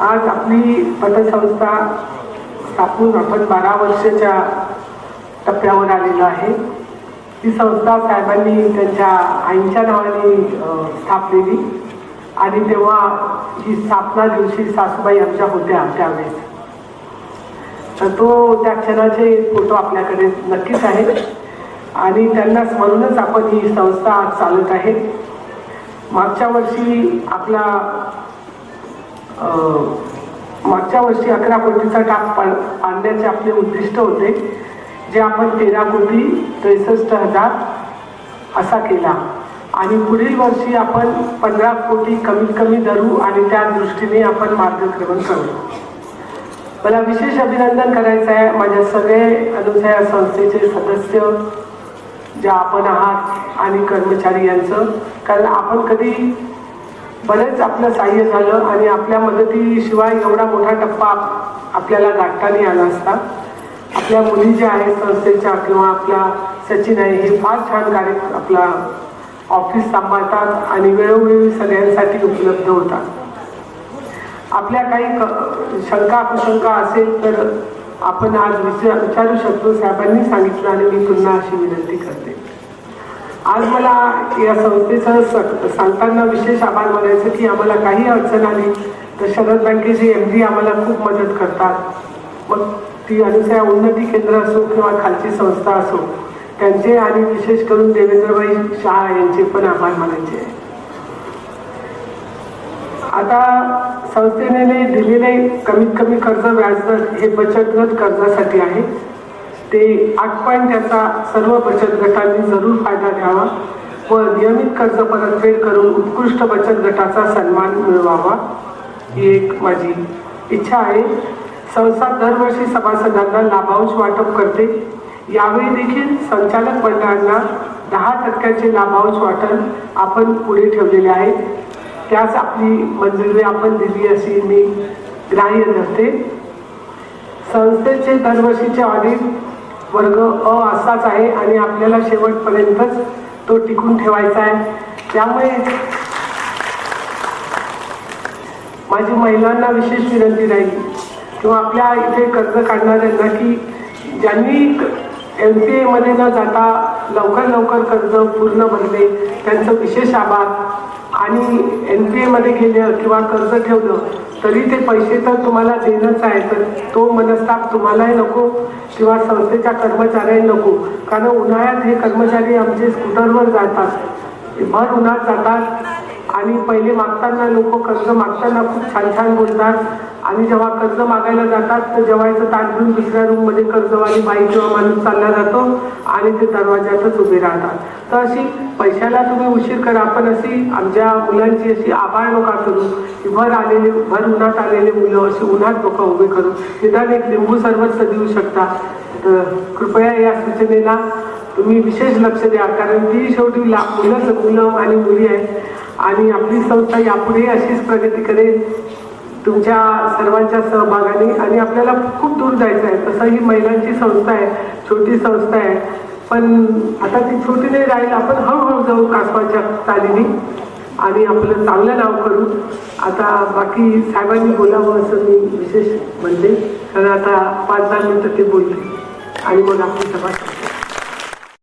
आज आपली पतसंस्था स्थापून आपण बारा वर्षाच्या टप्प्यावर आलेलो आहे. ही संस्था साहेबांनी त्यांच्या आईच्या नावाने स्थापलेली. आणि तेव्हा ही स्थापना दिवशी सासूबाई आमच्या होत्या त्यावेळेस. तर तो त्या क्षणाचे फोटो आपल्याकडे नक्कीच आहेत. आणि त्यांना स्मरूनच आपण ही संस्था आज चालत आहे. मागच्या वर्षी आपला मागच्या वर्षी अकरा कोटीचा टाक पाड पाडण्याचे आपले उद्दिष्ट होते जे आपण तेरा कोटी त्रेसष्ट हजार असा केला. आणि पुढील वर्षी आपण पंधरा कोटी कमीत कमी धरू आणि त्या दृष्टीने आपण मार्गक्रमण करू. मला विशेष अभिनंदन करायचं आहे माझ्या सगळे अनुसया संस्थेचे सदस्य ज्या आपण आहात आणि कर्मचारी यांचं. कारण आपण कधी बरेच आपलं सहाय्य झालं आणि आपल्या मदतीशिवाय एवढा मोठा टप्पा आपल्याला गाठता नाही आला असता. आपल्या मुली ज्या आहेत संस्थेच्या किंवा आपल्या सचिन आहे हे फार छान कार्य आपला ऑफिस सांभाळतात आणि वेळोवेळी सगळ्यांसाठी उपलब्ध होतात. आपल्या काही क- शंका कुशंका असेल तर आपण आज विचार विचारू शकतो. साहेबांनी सांगितलं आणि मी पुन्हा अशी विनंती करते. आज मला या संस्थेचं सांगताना विशेष आभार मानायचं की आम्हाला काही अडचण आली तर शरद बँकेचे एम डी आम्हाला खूप मदत करतात. मग ती अनुसया उन्नती केंद्र असो किंवा खालची संस्था असो त्यांचे आणि विशेष करून देवेंद्रभाई शहा यांचे पण आभार मानायचे. आता संस्थेने दिलेले कमीत कमी कर्ज व्याजदर हे बचत गट कर्जासाठी आहे. ते आठ पॉईंट त्याचा सर्व बचत गटांनी जरूर फायदा घ्यावा व नियमित कर्ज परतफेड करून उत्कृष्ट बचत गटाचा सन्मान मिळवावा. ही एक माझी इच्छा आहे. संस्था दरवर्षी सभासदांना लाभांश वाटप करते. यावेळी देखील संचालक मंडळांना दहा टक्क्याचे लाभांश वाटप आपण पुढे ठेवलेले आहे. त्यास आपली मंजुरी आपण दिली अशी मी ग्राह्य धरते. संस्थेचे दरवर्षीचे ऑडिट वर्ग अ असाच आहे आणि आपल्याला शेवटपर्यंतच तो टिकून ठेवायचा आहे. त्यामुळे माझी महिलांना विशेष विनंती राहील किंवा आपल्या इथे कर्ज काढणाऱ्यांना की ज्यांनी एम पी एमध्ये न जाता लवकर लवकर कर्ज पूर्ण भरले त्यांचं विशेष आभार. आणि एन पी एमध्ये गेलं किंवा कर्ज ठेवलं तरी ते पैसे तर तुम्हाला देणंच आहे तर तो मनस्ताप तुम्हालाही नको किंवा संस्थेच्या कर्मचाऱ्याही नको. कारण उन्हाळ्यात हे कर्मचारी आमचे स्कूटरवर जातात. भर उन्हात जातात. आणि पहिले मागताना लोक कर्ज मागताना खूप छान छान बोलतात. आणि जेव्हा कर्ज मागायला जातात तर जेवायचं ताट घेऊन दुसऱ्या रूममध्ये कर्जवाली बाई किंवा माणूस चालला जातो आणि ते दरवाज्यातच उभे राहतात. तर अशी पैशाला तुम्ही उशीर करा पण अशी आमच्या मुलांची अशी आभाळ नका करू. की भर आलेले भर उन्हात आलेले मुलं अशी उन्हात नका उभे करू निदान एक लिंबू सरबत देऊ शकता. तर कृपया या सूचनेला तुम्ही विशेष लक्ष द्या कारण ती शेवटी ला मुलं मुलं आणि मुली आहेत. आणि आपली संस्था यापुढे अशीच प्रगती करेल. तुमच्या सर्वांच्या सहभागाने आणि आपल्याला खूप दूर जायचं आहे. तसं ही महिलांची संस्था आहे छोटी संस्था आहे. पण आता ती छोटी नाही राहील आपण हळूहळू जाऊ कासवाच्या चालीने आणि आपलं चांगलं नाव करू. आता बाकी साहेबांनी बोलावं असं मी विशेष म्हणते. कारण आता पाच दहा मिनटं ते बोलते आणि मग आपली सभा